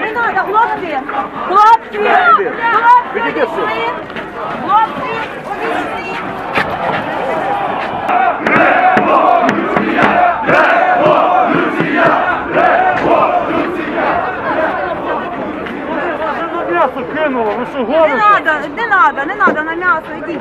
Не надо, хлопці! Хлопці! Хлопці! Хлопці! На кинуло, ви що Не гоните? надо, не надо, не надо на м'ясо, йдіть.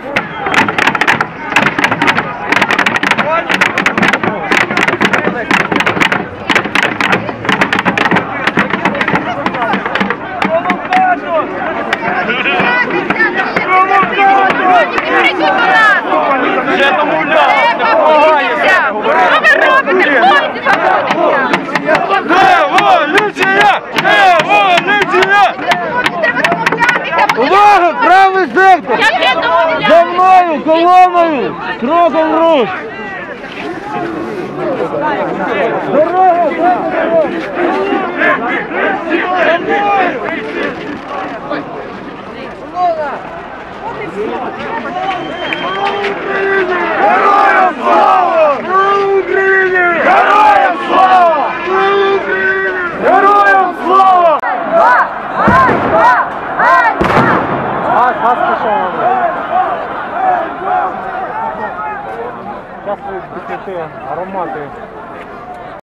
Революція! Революція! Увага! Правий сектор! За мною, колоною! Кроком руш! Дорога! Героям слава! Слава Україні! Героям слава! Слава Україні! Героям слава! Газ, газ пішов. Зараз будуть аромати.